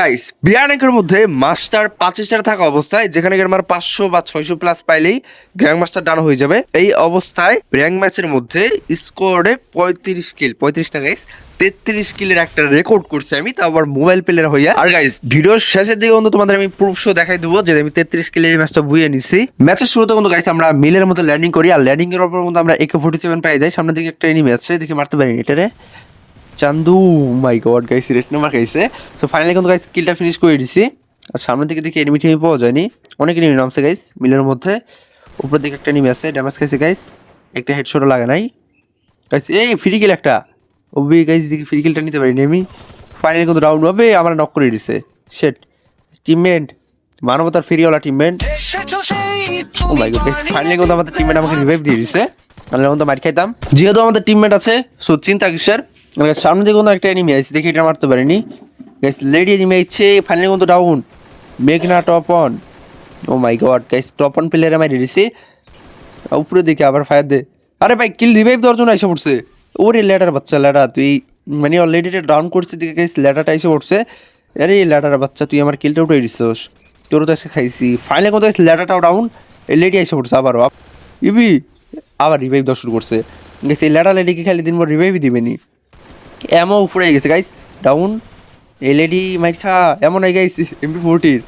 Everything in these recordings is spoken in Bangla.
গাইস বিয়ার মধ্যে মাস্টার পাঁচ স্টার থাকা অবস্থায়, যেখানে আমার পাঁচশো বা ছয়শো প্লাস পাইলেই গ্র্যাং মাস্টার ডান হয়ে যাবে। এই অবস্থায় র্যাঙ্ক ম্যাচের মধ্যে স্কোরে পঁয়ত্রিশ কিল পঁয়ত্রিশটা গাইস তেত্রিশ কিলের একটা রেকর্ড করছি আমি তা আবার মোবাইল প্লেয়ার হইয়া। আর গাইস ভিডিওর শেষের দিকে কিন্তু তোমাদের আমি প্রুফ শো দেখাই দেবো, যে আমি তেত্রিশ কিলের ম্যাচটা বুয়ে নিছি। ম্যাচের শুরুতে কিন্তু গাইস আমরা মিলের মতো ল্যান্ডিং করি, আর ল্যান্ডিং এর উপর কিন্তু আমরা একে ফোর্টি সেভেন পাই যাই। সামনের দিকে একটা এনিমি আছে, দেখি মারতে পারিনি এটারে চান্দু my god guys red number খাইছে। সো ফাইনালি কিন্তু গাইস কিলটা ফিনিশ করে দিছি। আর সামনের দিকে দেখি এনিমি টেমি পাওয়া যায়নি। অনেক এনিমি নামছে গাইস মিলের মধ্যে। উপর দিকে একটা এনিমি আছে ড্যামেজ খাইছে গাইস একটা হেডশটও লাগে নাই। গাইস এই ফ্রি কিল একটা। ওবি গাইস দেখি ফ্রি কিলটা নিতে পারিনি আমি। ফাইনালি কিন্তু রাউন্ড হবে, আমরা নক করে দিছে। শেট টিমমেট মানবতার ফেরিওয়ালা teammate oh my god finally কিন্তু আমাদের টিমমেট আমাকে রিভাইভ দিয়ে দিছে। আমরা এখন তো মার খাইতাম। যেহেতু আমাদের টিমমেট আছে সো চিন্তা কিসের? সামনে দিকে কোনো একটা এনিমি আছে, দেখি এটা মারতে পারিনি। গাইস লেডি এনিমি আছে ফাইনালি কিন্তু ডাউন মেঘনা top one oh my god guys top one প্লেয়ারে মারি দিছি। উপরে দিকে আবার ফায়ার দে। আরে ভাই কিল রিভাইভ দেওয়ার জন্য এসে পড়ছে। ওরে ল্যাডার বাচ্চা, ল্যাডার, তুই মানে অলরেডি এটা ডাউন করছিস দিকে গাইস ল্যাডারটা এসে পড়ছে। আরে ল্যাডার বাচ্চা, তুই আমার কিলটা উঠে দিছিস। তোরও তো এসে খাইছি। ফাইনালি কত ল্যাডারটাও ডাউন এই লেডি এসে পড়ছে আবারও। ইবি, আবার রিভাইভ দেওয়া শুরু করছে। গেছে এই ল্যাডার লেডিকে খালি দিন পর রিভাইভই দিবেনি এমন উপরে গেছে গাইস ডাউন এই লেডি মাইট খা, এমন আই গাইস এমপি ফোরটির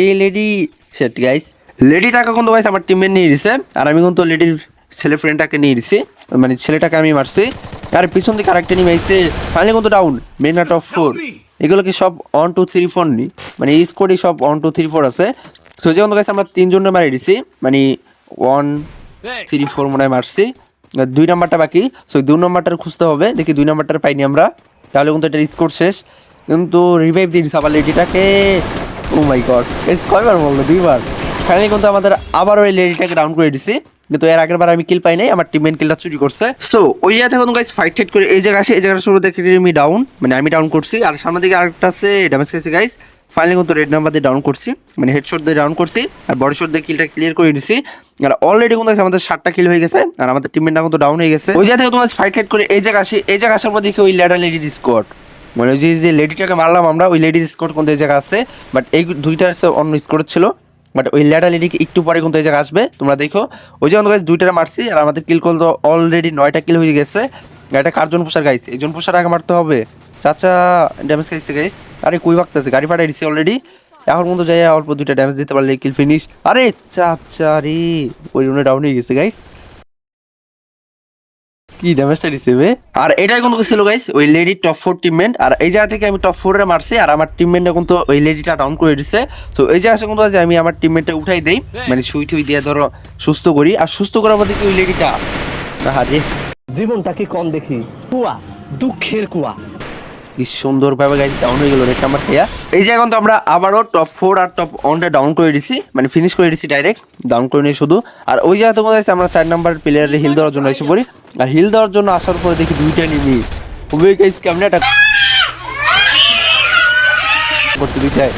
এই লেডি সেট গাইস লেডি টাকা কিন্তু গাইস আমার টিমমেট নিয়ে দিছে, আর আমি কিন্তু লেডির ছেলে ফ্রেন্ডটাকে নিয়ে দিছি মানে ছেলেটাকে আমি মারছি। আর পিছন দিকে আরেকটা নিয়ে আইছে ফাইনালি কিন্তু ডাউন মেন মেঘনা টপ ফোর এগুলো কি সব ওয়ান টু থ্রি ফোর নি? মানে এই সব ওয়ান টু থ্রি ফোর আছে। সো কিন্তু গাইস আমরা তিনজনে মারি দিছি মানে ওয়ান থ্রি ফোর মনে হয় মারছি। দুই নাম্বারটা বাকি। সো দুই নাম্বারটার খুঁজতে হবে। দেখি দুই নাম্বারটা পাইনি আমরা। তাহলে কিন্তু এটা স্কোর শেষ। কিন্তু রিভাইভ দিচ্ছে আবার লেডিটাকে ও মাই গড এস কয়বার বলল? দুইবার। ফাইনালি কিন্তু আমাদের আবার ওই লেডিটাকে ডাউন করে দিছি। কিন্তু এর আগের বার আমি কিল পাই নাই। আমার টিমমেট কিলটা চুরি করছে। সো ওই জায়গা থেকে গাইস ফাইট টেট করে এই জায়গা আসে, এই জায়গাটা শুরু দেখে আমি ডাউন মানে আমি ডাউন করছি। আর সামনের দিকে আরেকটা আছে ড্যামেজ খেয়েছে গাইস ফাইনালি কিন্তু রেড নাম্বার দিয়ে ডাউন করছি মানে হেডশট দিয়ে ডাউন করছি, আর বড় শট দিয়ে কিলটা ক্লিয়ার করে দিছি। আর অলরেডি কিন্তু আমাদের সাতটা কিল হয়ে গেছে, আর আমাদের টিমের নাম কিন্তু ডাউন হয়ে গেছে। ওই জায়গা থেকে তোমার ফাইট ফাইট করে এই জায়গা আসি, এই জায়গা আসার পর দেখি ওই ল্যাডার লেডির স্কোয়াড মানে ওই যে লেডিটাকে মারলাম আমরা, ওই লেডির স্কোয়াড কিন্তু এই জায়গা আছে। বাট এই দুইটা অন্য স্কোয়াড ছিল। বাট ওই ল্যাডার লেডিকে একটু পরে কিন্তু এই জায়গা আসবে, তোমরা দেখো। ওই জায়গা গাইজ দুইটা মারছি, আর আমাদের কিল কল তো অলরেডি নয়টা কিল হয়ে গেছে। এটা কার্জন পোষার গাইছে এই জন পোষার আগে মারতে হবে। চাচা ড্যামেজ খাইছে গাইস আরে কই বাগতেছে গাড়ি ফাটাই দিছি অলরেডি এখন পর্যন্ত যাই অল্প দুইটা ড্যামেজ দিতে পারলে কিল ফিনিশ আরে চাচা রে, ওই রুমে ডাউন হয়ে গেছে গাইস কি ড্যামেজটা দিছে বে? আর এটাই কিন্তু ছিল গাইস ওই লেডি টপ ফোর টিমমেন্ট আর এই জায়গা থেকে আমি টপ ফোরে মারছি, আর আমার টিমমেন্টে কিন্তু ওই লেডিটা ডাউন করে দিছে। তো এই জায়গা কিন্তু আছে আমি আমার টিমমেন্টে উঠাই দেই। মানে সুই টুই দিয়ে ধরো সুস্থ করি। আর সুস্থ করার পর দেখি ওই লেডিটা আরে জীবনটা কি কম দেখি? কুয়া, দুঃখের কুয়া। কি সুন্দর ভাবে গাইজ ডাউন হয়ে গেল রেট নাম্বার খেয়া এই জায়গা কিন্তু আমরা আবারও টপ ফোর আর টপ ওয়ানটা ডাউন করে দিছি মানে ফিনিশ করে দিছি ডাইরেক্ট ডাউন করে নিয়ে শুধু। আর ওই জায়গা তো আছে আমরা চার নাম্বার প্লেয়ারের হিল দেওয়ার জন্য এসে পড়ি। আর হিল দেওয়ার জন্য আসার পরে দেখি দুইটা নিবি ওই গাইজ কেমন একটা করছে দুইটাই।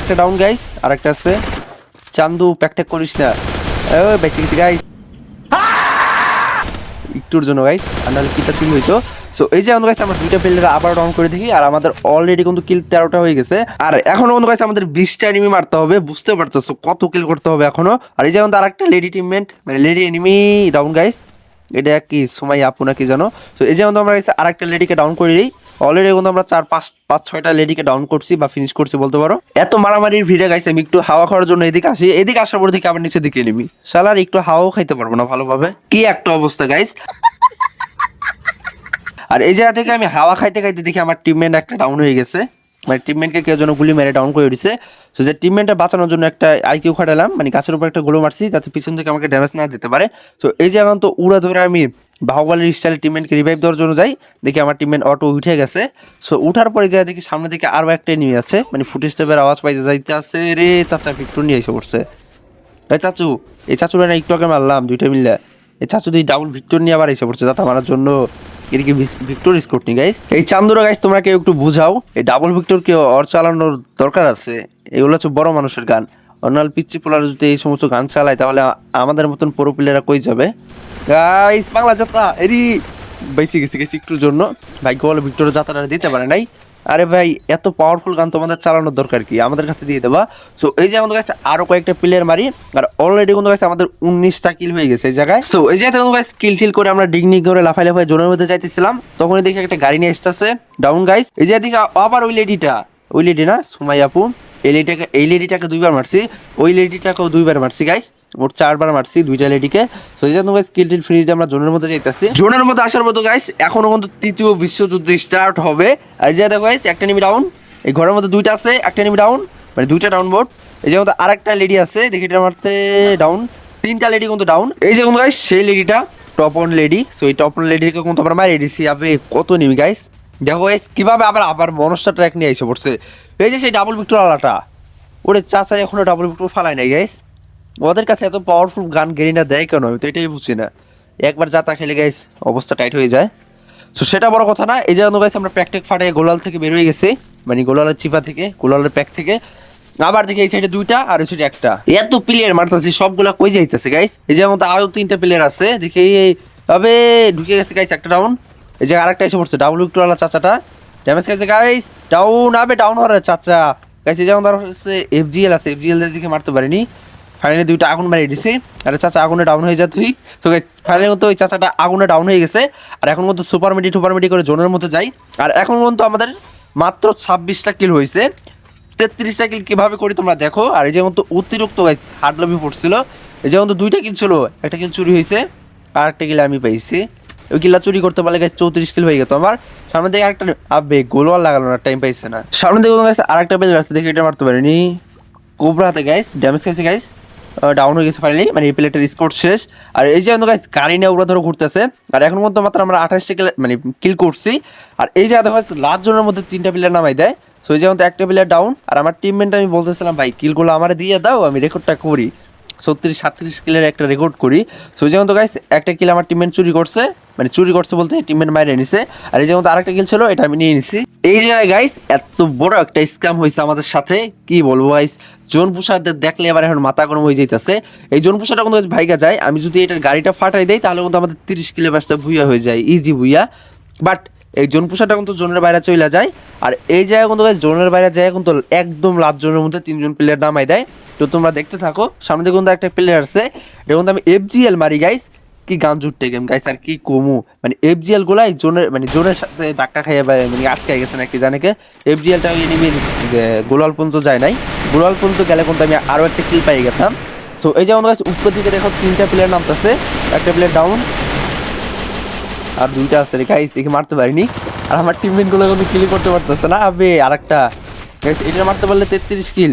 একটা ডাউন গাইস আর একটা আছে। চান্দু প্যাকট্যাক করিস না। ওই বেঁচে গেছি গাইস একটুর জন্য গাইস আর নাহলে কিলটা চিল হইতো। সো এই যে গাইস আমরা দুইটা প্লেয়ার আবার ডাউন করে দেখি, আর আমাদের অলরেডি কিন্তু কিল তেরোটা হয়ে গেছে। আর এখনও গাইস আমাদের বিশটা এনিমি মারতে হবে, বুঝতে পারছ? কত কিল করতে হবে এখনও? আর এই যে কিন্তু আরেকটা লেডি টিমমেন্ট মানে লেডি এনিমি ডাউন গাইস এটা কি সময় আপু নাকি জানো? তো এই যে কিন্তু আমরা, guys, আরেকটা লেডিকে ডাউন করে দিই। অলরেডি কিন্তু আমরা চার, পাঁচ পাঁচ, ছয়টা লেডিকে ডাউন করছি বা ফিনিশ করছি, বলতে পারো। এত মারামারির ভিড়ে গাইছে আমি একটু হাওয়া খাওয়ার জন্য এদিকে আসি। এদিকে আসার পর দিকে আবার নিচে দিকে নিবি সালার একটু হাওয়াও খাইতে পারব না ভালোভাবে। কি একটা অবস্থা গাইস আর এই জায়গা থেকে আমি হাওয়া খাইতে খাইতে দেখি আমার টিমমেট একটা ডাউন হয়ে গেছে। মানে টিমমেটকে কেউ যেন গুলি মেরে ডাউন করে দিছে। সো যে টিমমেটটা বাঁচানোর জন্য একটা আইকিউ খাটালাম মানে গাছের উপর একটা গুলো মারছি যাতে পিছন থেকে আমাকে ড্যামেজ না দিতে পারে। সো এই জায়গা তো উড়া ধরে আমি বাহুবালির স্টাইলে টিমমেটকে রিভাইভ দেওয়ার জন্য যাই, দেখি আমার টিমমেট অটো উঠে গেছে। সো উঠার পরে যায় দেখি সামনে দিকে আরও একটা নিয়ে আছে। মানে ফুট স্টেপের আওয়াজ পাইতে যাইতে আছে রে, চাচা ফিফটু নিয়ে এসে পড়ছে। এই চাচু, এই চাচুরা না একটু আগে মারলাম দুইটা মিললে এই চাচু দুই ডাবল ভিক্টর নিয়ে আবার এসে পড়ছে, যাতে মারার জন্য এটা কি ভিক্টর স্কোর নি গাইস এই চান্দুরা গাইস তোমরা কেউ একটু বুঝাও, এই ডাবল ভিক্টর কেউ অর চালানোর দরকার আছে? এগুলো হচ্ছে বড় মানুষের গান। অন্যাল পিচ্ছি পোলার যদি এই সমস্ত গান চালায়, তাহলে আমাদের মতন পুরো প্লেয়াররা কই যাবে? গাইস বাংলা যাত্রা, এরই বেঁচে গেছে, গেছি একটুর জন্য। ভাগ্য বলে ভিক্টর যাত্রাটা দিতে পারে নাই। আরে ভাই, এত পাওয়ারফুল গান তোমাদের চালানোর দরকার কি? আমাদের কাছে দিয়ে দেবা। সো এই যে আমাদের কাছে আরও কয়েকটা প্লেয়ার মারি, আর অলরেডি কিন্তু কাছে আমাদের উনিশটা কিল হয়ে গেছে এই জায়গায়। সো এই যে কিন্তু কাছে কিল টিল করে আমরা ডিগনি করে লাফাই লাফাই জোনের মধ্যে যাইতেছিলাম। তখনই দেখি একটা গাড়ি নিয়ে আসতেছে। ডাউন গাইস এই যে দেখি আবার ওই লেডিটা ওই লেডি না? সুমাই আপু। এই লেডিটাকে এই লেডিটাকে দুইবার মারছি, ওই লেডিটাকেও দুইবার মারছি গাইস মোট চারবার মারছি দুইটা লেডিকে সো এই জন্য গাইস কিল ফিনিশ আমরা জোনের মধ্যে যাইতেছি। জোনের মধ্যে আসার মতো গাইস এখনও কিন্তু তৃতীয় বিশ্বযুদ্ধ স্টার্ট হবে। আর যে দেখো গাইস একটা নিমি ডাউন এই ঘরের মধ্যে দুইটা আছে, একটা নিমি ডাউন মানে দুইটা ডাউন বোর্ড এই যে মধ্যে আরেকটা লেডি আছে, দেখি এটা মারতে ডাউন তিনটা লেডি কিন্তু ডাউন এই যে কিন্তু গাইস সেই লেডিটা টপ অন লেডি সো এই টপ অন লেডিকে কিন্তু আমরা মারিয়ে দিছি। আবে, কত নিমি গাইস দেখো গাইস কীভাবে আবার আবার মনস্টার ট্র্যাক নিয়ে এসে পড়ছে। এই যে সেই ডাবল ভিক্টর আলাটা। ওরে চাচা এখনও ডাবল ভিক্টর ফালাই নাই গাইস ওদের কাছে এত পাওয়ারফুল গান গেরিনা দেয় কেন? আমি তো এটাই বুঝছি না। একবার যাতা খেলে গাইস অবস্থা টাইট হয়ে যায়। সো সেটা বড় কথা না, এই জন্য গাইস আমরা প্যাকটেক ফাটে গোলাল থেকে বের হয়ে গেছি। মানে গোলালের চিপা থেকে, গোলালের প্যাক থেকে। আবার দেখি এই সাইডে দুইটা আর ওই সাইডে একটা। এত প্লেয়ার মারতেছি, সবগুলা কই যাইতেছে গাইস এই যে মতো আরও তিনটা প্লেয়ার আছে, দেখি এই তবে ঢুকে গেছে গাইস একটা ডাউন এই যে আরেকটা এসে পড়ছে ডাবল ভিক্টরওয়ালা চাচাটা। ড্যামেজ খাইছে গাইস ডাউন আবে ডাউন হওয়ার চাচা। এই যেমন ধর হচ্ছে এফজিএল আছে এফজিএল দিকে মারতে পারিনি। ফাইনালি দুইটা আগুন মারিয়ে দিছে। আর চাচা আগুনে ডাউন হয়ে যা তুই। তো ফাইনালি কিন্তু ওই চাচাটা আগুনে ডাউন হয়ে গেছে। আর এখন কিন্তু সুপার মিডি টুপার মিডি করে জোনের মতো যাই আর এখন কিন্তু আমাদের মাত্র ছাব্বিশটা কিল হয়েছে। তেত্রিশটা কিল কীভাবে করি তোমরা দেখো। আর এই যে মতো অতিরিক্ত হার্ড লবি পড়ছিল। এই যে মতো দুইটা কিল ছিল। একটা কিল চুরি হয়েছে। আর একটা কিল আমি পাইছি। ওই কিল্লা চুরি করতে পারলে গাছ চৌত্রিশ কিল হয়ে গেত। আমার সামনে থেকে আরেকটা আবে গোলওয়াল লাগালো না টাইম পাইছে না। সামনে থেকে গাছ আরেকটা পেজ রাস্তা দেখে এটা মারতে পারিনি। কোবরাতে গাইস ড্যামেজ খাইছে গাইস ডাউন হয়ে গেছে ফাইনালি মানে এই প্লেটের স্কোর শেষ। আর এই যে গাইস গাড়ি নিয়ে ওরা ধরে ঘুরতেছে। আর এখন মধ্যে মাত্র আমরা আঠাশটা কিল মানে কিল করছি। আর এই যে দেখো লাস্ট জনের মধ্যে তিনটা প্লেয়ার নামাই দেয়। সো এই যে আমাদের একটা প্লেয়ার ডাউন আর আমার টিমমেন্ট আমি বলতেছিলাম, ভাই কিলগুলো আমার দিয়ে দাও, আমি রেকর্ডটা করি। ছত্রিশ, সাতত্রিশ কিলের একটা রেকর্ড করি। সো যেমন তো গাইস একটা কিল আমার টিমমেন্ট চুরি করছে। মানে চুরি করছে বলতে টিমের মাইরে নিছে। আর এই তো আরেকটা কিল ছিল, এটা আমি নিয়ে নিছি। এই জায়গায় গাইস এত বড় একটা স্ক্যাম হয়েছে আমাদের সাথে। কি বলব গাইস জোন পুষারদের দেখলে এবার এখন মাথা গরম হয়ে যাইতেছে। এই জোন পুষারটা কিন্তু ভাইগা যায়। আমি যদি এটার গাড়িটা ফাটাই দেই, তাহলে কিন্তু আমাদের তিরিশ কিলো ম্যাচটা ভুইয়া হয়ে যায়। ইজি ভুইয়া। বাট এই জোন পোষাটা কিন্তু জোনের বাইরে চলে যায়। আর এই জায়গায় কিন্তু guys জোনের বাইরে যায় কিন্তু একদম লাভ জোনের মধ্যে তিনজন প্লেয়ার নামাই দেয়। তো তোমরা দেখতে থাকো, সামনে কিন্তু একটা প্লেয়ার আছে। এটা কিন্তু আমি এফজিএল মারি গাইস কি গান জুটে গেম? গাইস আর কি কমু? মানে এফ এফজিএল গুলাই জোনের মানে জোনের সাথে ধাক্কা খাইয়া মানে আটকাই গেছে নাকি জানে কে? এফজিএলটা ওই এনিমি গোলাল পর্যন্ত যায় নাই। গোলাল পর্যন্ত গেলে কিন্তু আমি আরও একটা কিল পাই গেতাম। সো এই যেমন গাইস উপর দিকে দেখো তিনটা প্লেয়ার নামতেছে। একটা প্লেয়ার ডাউন আর দুইটা আছে রে। গাইস একে মারতে পারিনি। আর আমার টিমমেটগুলো কিন্তু কিল করতে পারতেছে না। আবে, আরেকটা। গাইস এটা মারতে পারলে তেত্রিশ কিল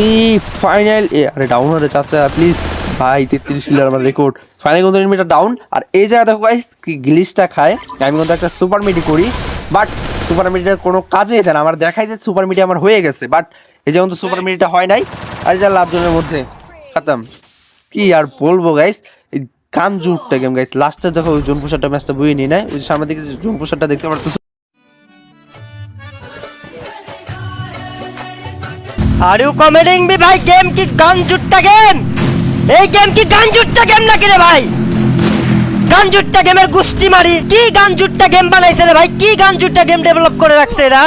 এই ফাইনাল এ, আরে ডাউন হরে চাচা প্লিজ ভাই, তেত্রিশ কিল আমার রেকর্ড ফাইনাল কিন্তু এনিমিটা ডাউন আর এই জায়গা দেখো গাইস গ্লিচটা খায়। আমি কিন্তু একটা সুপার মিডি করি বাট সুপার মিডিটা কোনো কাজে যেতে না। আমার দেখাই যে সুপার মিডি আমার হয়ে গেছে বাট এই যেমন তো সুপার মিডিটা হয় নাই। আর যা লাভজনের মধ্যে, খাতাম। কি আর বলব গাইস এই কান জুটটা গেম গাইস লাস্টে দেখো ওই জোন পোষারটা ম্যাচটা বইয়ে নিয়ে নেয়। ওই যে সামনের দিকে যে জোন পোষারটা দেখতে পারতো আর ইউ কমেডিং বি ভাই গেম কি গান জুটটা গেম? এই গেম কি গান জুটটা গেম নাকি রে ভাই? গানজুটটা গেমের গুষ্টি মারি। কি গানজুটটা গেম বানাইছে রে ভাই? কি গান জুটটা গেম ডেভেলপ করে রাখছে এরা?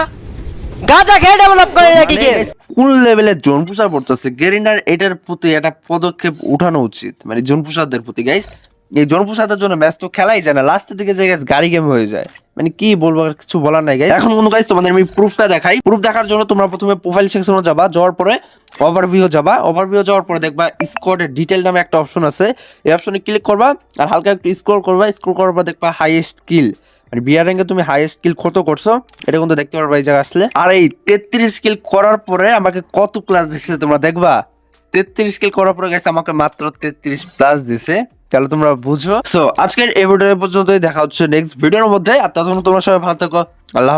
গাজা খেয়ে ডেভেলপ করে নাকি গেম? কোন লেভেলে জোন পোষার পড়তেছে? গেরিনার এটার প্রতি একটা পদক্ষেপ উঠানো উচিত। মানে জোন পোষারদের প্রতি গাইস এই জন পোষাদের জন্য ম্যাচ তো খেলাই যায় না। লাস্টের দিকে যে গাইস গাড়ি গেম হয়ে যায়। মানে কি বলব, আর কিছু বলার নাই গাইস এখন কোনো গাইস তোমাদের আমি প্রুফটা দেখাই। প্রুফ দেখার জন্য তোমরা প্রথমে প্রোফাইল সেকশনে যাবা, যাওয়ার পরে ওভারভিউ যাবা। ওভারভিউ যাওয়ার পরে দেখবা স্কোয়াডের ডিটেল নামে একটা অপশন আছে। এই অপশনে ক্লিক করবা আর হালকা একটু স্ক্রল করবা। স্ক্রল করার পর দেখবা হাইয়েস্ট কিল মানে বিয়ার র্যাঙ্কে তুমি হাইয়েস্ট কিল কত করছ, এটা কিন্তু দেখতে পারবা এই জায়গায় আসলে। আর এই তেত্রিশ কিল করার পরে আমাকে কত ক্লাস দিচ্ছে তোমরা দেখবা? তেত্রিশ কিল করার পরে গেছে আমাকে মাত্র তেত্রিশ প্লাস দিছে। চলো তোমরা বুঝো। সো আজকের এই ভিডিও পর্যন্তই। দেখা হচ্ছে নেক্সট ভিডিওর মধ্যে। আর ততক্ষণ তোমরা সবাই ভালো থাকো। আল্লাহ।